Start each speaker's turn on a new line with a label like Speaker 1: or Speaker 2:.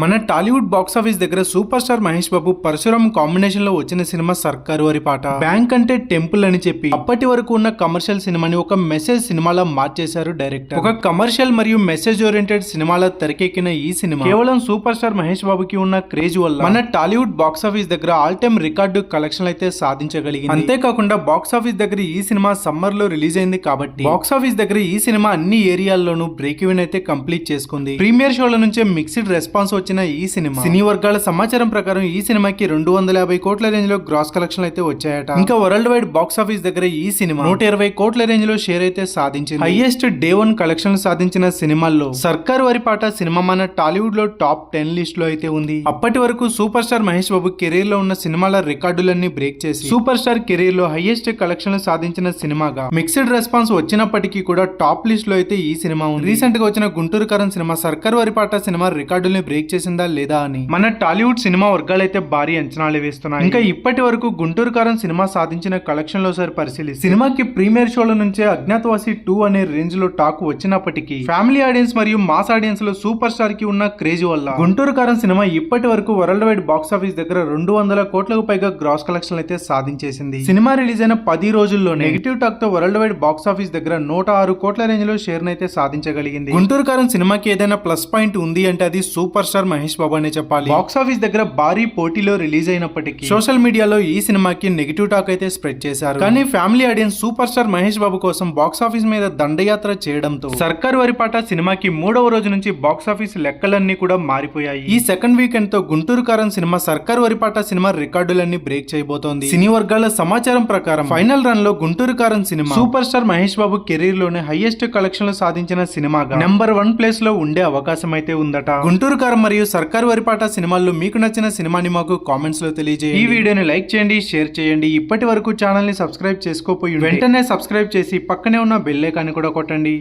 Speaker 1: మన Tollywood box office దగ్గర super star Mahesh Babu Parashuram కాంబినేషన్లో వచ్చిన సినిమా సర్కారు వారి పాట. బ్యాంక్ అంటే టెంపుల్ అని చెప్పి అప్పటి వరకు ఉన్న కమర్షియల్ సినిమాని ఒక మెసేజ్ సినిమాలా మార్చేశారు డైరెక్టర్. ఒక కమర్షియల్ మరియు మెసేజ్ ఓరియంటెడ్ సినిమాలో తెరకెక్కిన ఈ సినిమా కేవలం సూపర్ స్టార్ మహేష్ బాబుకి ఉన్న క్రేజ్ వల్ల మన టాలీవుడ్ బాక్స్ ఆఫీస్ దగ్గర ఆల్ టైమ్ రికార్డు కలెక్షన్ అయితే సాధించగలిగింది. అంతేకాకుండా బాక్స్ ఆఫీస్ దగ్గర ఈ సినిమా సమ్మర్లో రిలీజ్ అయింది కాబట్టి బాక్స్ ఆఫీస్ దగ్గర ఈ సినిమా అన్ని ఏరియాల్లోనూ బ్రేక్ ఈవెన్ అయితే కంప్లీట్ చేసుకుంది. ప్రీమియర్ షోల నుంచే మిక్స్డ్ రెస్పాన్స్ వచ్చిన ఈ సినిమా. సినీ వర్గాల సమాచారం ప్రకారం ఈ సినిమాకి రెండు వందల యాభై కోట్ల రేంజ్లో గ్రాస్ కలెక్షన్ అయితే వచ్చాయట. ఇంకా వరల్డ్ వైడ్ బాక్స్ ఆఫీస్ దగ్గర ఈ సినిమా నూట ఇరవై కోట్ల రేంజ్లో షేర్ అయితే సాధించింది. హైయెస్ట్ డే వన్ కలెక్షన్ సాధించిన సినిమాల్లో సర్కార్ వరి పాట సినిమా మన టాలీవుడ్లో టాప్ టెన్ లిస్ట్లో అయితే ఉంది. అప్పటి వరకు సూపర్ స్టార్ మహేష్ బాబు కెరీర్లో ఉన్న సినిమాల రికార్డులన్నీ బ్రేక్ చేసి సూపర్ స్టార్ కెరీర్లో హైయెస్ట్ కలెక్షన్ సాధించిన సినిమాగా మిక్స్డ్ రెస్పాన్స్ వచ్చినప్పటికీ కూడా టాప్ లిస్ట్లో అయితే ఈ సినిమా ఉంది. రీసెంట్గా వచ్చిన గుంటూరు కరణ్ సినిమా సర్కార్ వరి పాట సినిమా రికార్డుల్ని బ్రేక్ చేసిందా లేదా అని. మన టాలీవుడ్ సినిమా వర్గాలైతే భారీ అంచనాలు వేస్తున్నాయి. ఇంకా ఇప్పటి వరకు గుంటూరు కారం సినిమా సాధించిన కలెక్షన్లో సార్ పరిశీలి సినిమాకి ప్రీమియర్ షోల నుంచే అజ్ఞాతవాసి టూ అనే రేంజ్లో టాక్ వచ్చినప్పటికీ ఫ్యామిలీ ఆడియన్స్ మరియు మాస్ ఆడియన్స్లో సూపర్ స్టార్కి ఉన్న క్రేజ్ వల్ల గుంటూరు కారం సినిమా ఇప్పటి వరకు వరల్డ్ వైడ్ బాక్స్ ఆఫీస్ దగ్గర రెండు వందల కోట్లకు పైగా గ్రాస్ కలెక్షన్ అయితే సాధించేసింది. సినిమా రిలీజ్ అయిన పది రోజుల్లో నెగిటివ్ టాక్తో వరల్డ్ వైడ్ బాక్స్ ఆఫీస్ దగ్గర నూట ఆరు కోట్ల రేంజ్లో షేర్ అయితే సాధించగలిగింది. గుంటూరు కారం సినిమాకి ఏదైనా ప్లస్ పాయింట్ ఉంది అంటే అది సూపర్ స్టార్ మహేష్ బాబు అనే చెప్పాలి. బాక్స్ ఆఫీస్ దగ్గర భారీ పోటీలో రిలీజ్ అయినప్పటికీ సోషల్ మీడియాలో ఈ సినిమాకి నెగిటివ్ టాక్ అయితే స్ప్రెడ్ చేశారు. కానీ family audience super star Mahesh Babu కోసం బాక్స్ ఆఫీస్ మీద దండయాత్ర చేయడంతో సర్కార్ వరిపాట సినిమాకి మూడవ రోజు నుంచి బాక్స్ ఆఫీస్ లెక్కలన్నీ కూడా మారిపోయాయి. ఈ సెకండ్ వీకెండ్తో గుంటూరు కారం సినిమా సర్కార్ వరిపాట సినిమా రికార్డులన్నీ బ్రేక్ చేయబోతోంది. సినీ వర్గాల సమాచారం ప్రకారం ఫైనల్ రన్లో Guntur Kaaram cinema super star Mahesh Babu కెరీర్లోనే హైయెస్ట్ కలెక్షన్లు సాధించిన సినిమాగా నెంబర్ వన్ ప్లేస్లో ఉండే అవకాశం అయితే ఉందట. గుంటూరు కారం మరియు సర్కార్ వరిపాట సినిమాల్లో మీకు నచ్చిన సినిమాని మాకు కామెంట్స్లో తెలియజేయండి. ఈ వీడియోని లైక్ చేయండి షేర్ చేయండి. ఇప్పటి వరకు ఛానల్ని సబ్స్క్రైబ్ చేసుకోపోయి వెంటనే సబ్స్క్రైబ్ చేసి పక్కనే ఉన్న బెల్ ఐకాన్ కూడా కొట్టండి.